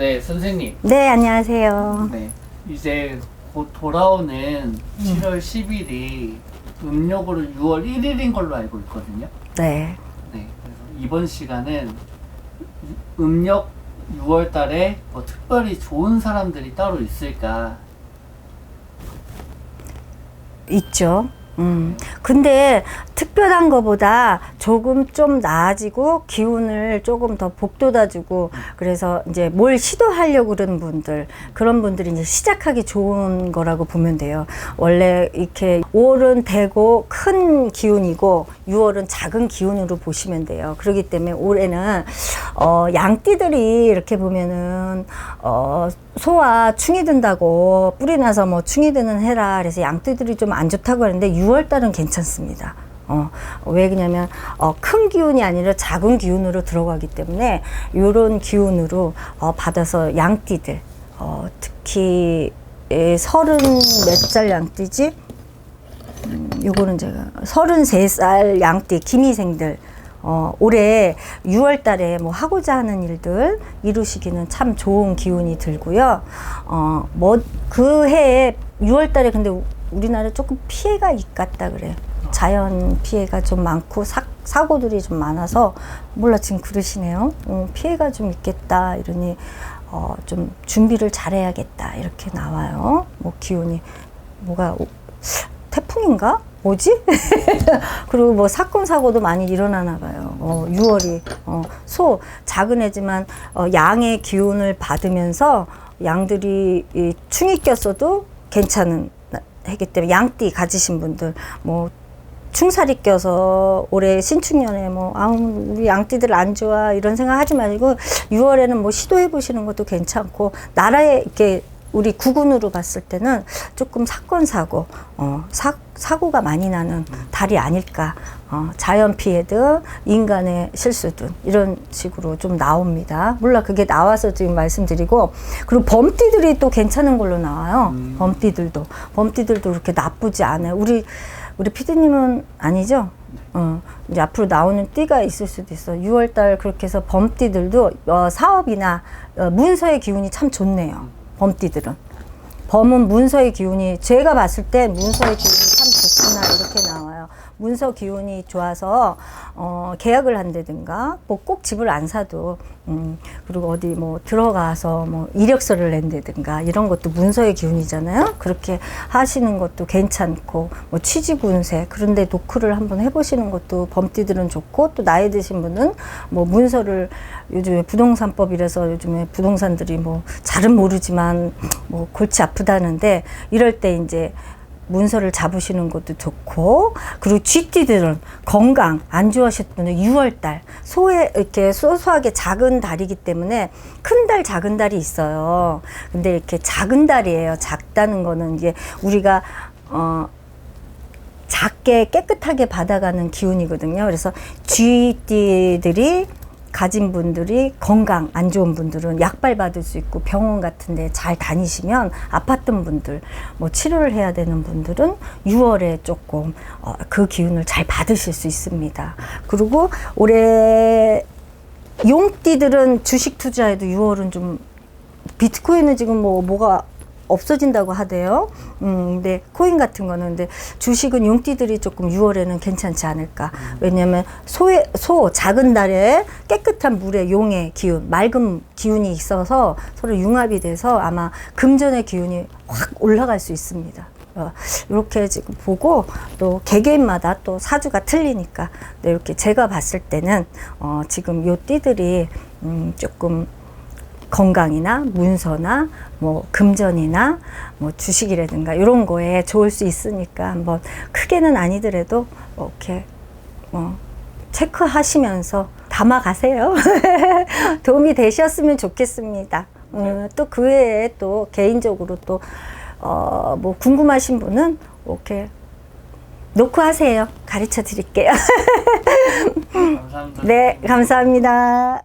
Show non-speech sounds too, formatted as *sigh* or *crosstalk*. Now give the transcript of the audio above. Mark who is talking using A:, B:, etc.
A: 네, 선생님.
B: 네, 안녕하세요.
A: 네. 이제 곧 돌아오는 7월 10일이 음력으로 6월 1일인 걸로 알고 있거든요.
B: 네.
A: 네. 그래서 이번 시간은 음력 6월 달에 뭐 특별히 좋은 사람들이 따로 있을까?
B: 있죠. 음. 근데 특별한 거보다 조금 좀 나아지고 기운을 조금 더 복돋아주고 그래서 이제 뭘 시도하려고 그러는 분들 그런 분들이 이제 시작하기 좋은 거라고 보면 돼요. 원래 이렇게 5월은 대고 큰 기운이고 6월은 작은 기운으로 보시면 돼요. 그렇기 때문에 올해는 어, 양띠들이 이렇게 보면은 어, 소와 충이 든다고 뿌리 나서 뭐 충이 드는 해라 그래서 양띠들이 좀 안 좋다고 하는데 6월 달은 괜찮습니다. 어, 왜 그러냐면 어, 큰 기운이 아니라 작은 기운으로 들어가기 때문에 이런 기운으로 어, 받아서 양띠들 어, 특히 에, 서른 몇 살 양띠지? 음, 요거는 제가 서른 세 살 양띠 기미생들 어, 올해 6월 달에 뭐 하고자 하는 일들 이루시기는 참 좋은 기운이 들고요. 어, 뭐, 그 해에 6월 달에 근데 우- 우리나라 조금 피해가 있겠다 그래. 자연 피해가 좀 많고 사, 사고들이 좀 많아서 몰라 지금 그러시네요. 어, 피해가 좀 있겠다 이러니 어, 좀 준비를 잘해야겠다 이렇게 나와요. 뭐 기운이 뭐가 오- 태풍인가? 뭐지? *laughs* 그리고 뭐 사건 사고도 많이 일어나나 봐요. 어, 6월이 어, 소 작은 애지만 어, 양의 기운을 받으면서 양들이 이 충이 꼈어도 괜찮은 해기 때문에 양띠 가지신 분들 뭐 충살이 껴서 올해 신축년에 뭐 아우 우리 양띠들 안 좋아 이런 생각 하지 말고 6월에는 뭐 시도해 보시는 것도 괜찮고 나라에 이렇게 우리 국군으로 봤을 때는 조금 사건 사고 어 사, 사고가 많이 나는 달이 아닐까 어 자연 피해든 인간의 실수든 이런 식으로 좀 나옵니다. 몰라 그게 나와서 지금 말씀드리고 그리고 범띠들이 또 괜찮은 걸로 나와요.
A: 음.
B: 범띠들도 범띠들도 그렇게 나쁘지 않아요. 우리 우리 피디님은 아니죠? 어, 이제 앞으로 나오는 띠가 있을 수도 있어. 6월달 그렇게 해서 범띠들도 어, 사업이나 어, 문서의 기운이 참 좋네요. 범띠들은. 범은 문서의 기운이 제가 봤을 때 문서의 기운이 참 좋구나 이렇게 나와요. 문서 기운이 좋아서 어, 계약을 한다든가 뭐 꼭 집을 안 사도 음, 그리고 어디 뭐 들어가서 뭐 이력서를 낸다든가 이런 것도 문서의 기운이잖아요. 그렇게 하시는 것도 괜찮고 뭐 취직 운세 그런데 노크를 한번 해보시는 것도 범띠들은 좋고 또 나이 드신 분은 뭐 문서를 요즘에 부동산법이라서 요즘에 부동산들이 뭐 잘은 모르지만 뭐 골치 아프다는데 이럴 때 이제 문서를 잡으시는 것도 좋고 그리고 쥐띠들은 건강 안 좋아하실 분은 6월달 소에 이렇게 소소하게 작은 달이기 때문에 큰 달 작은 달이 있어요. 근데 이렇게 작은 달이에요. 작다는 거는 이제 우리가 어 작게 깨끗하게 받아가는 기운이거든요. 그래서 쥐띠들이 가진 분들이 건강 안 좋은 분들은 약발 받을 수 있고 병원 같은 데 잘 다니시면 아팠던 분들 뭐 치료를 해야 되는 분들은 6월에 조금 어, 그 기운을 잘 받으실 수 있습니다. 그리고 올해 용띠들은 주식 투자에도 6월은 좀 비트코인은 지금 뭐 뭐가 없어진다고 하대요. 음, 근데 코인 같은 거는 근데 주식은 용띠들이 조금 6월에는 괜찮지 않을까. 왜냐면 소의 소 작은 달에 깨끗한 물에 용의 기운, 맑은 기운이 있어서 서로 융합이 돼서 아마 금전의 기운이 확 올라갈 수 있습니다. 어, 이렇게 지금 보고 또 개개인마다 또 사주가 틀리니까 네, 이렇게 제가 봤을 때는 어, 지금 요 띠들이 음, 조금 건강이나 문서나 뭐 금전이나 뭐 주식이라든가 이런 거에 좋을 수 있으니까 한번 크게는 아니더라도 이렇게 뭐 체크하시면서 담아가세요. *laughs* 도움이 되셨으면 좋겠습니다. 음, 또그 외에 또 개인적으로 또 어, 뭐 궁금하신 분은 이렇게 놓고 하세요. 가르쳐 드릴게요. *laughs*
A: 감사합니다.
B: 네, 감사합니다.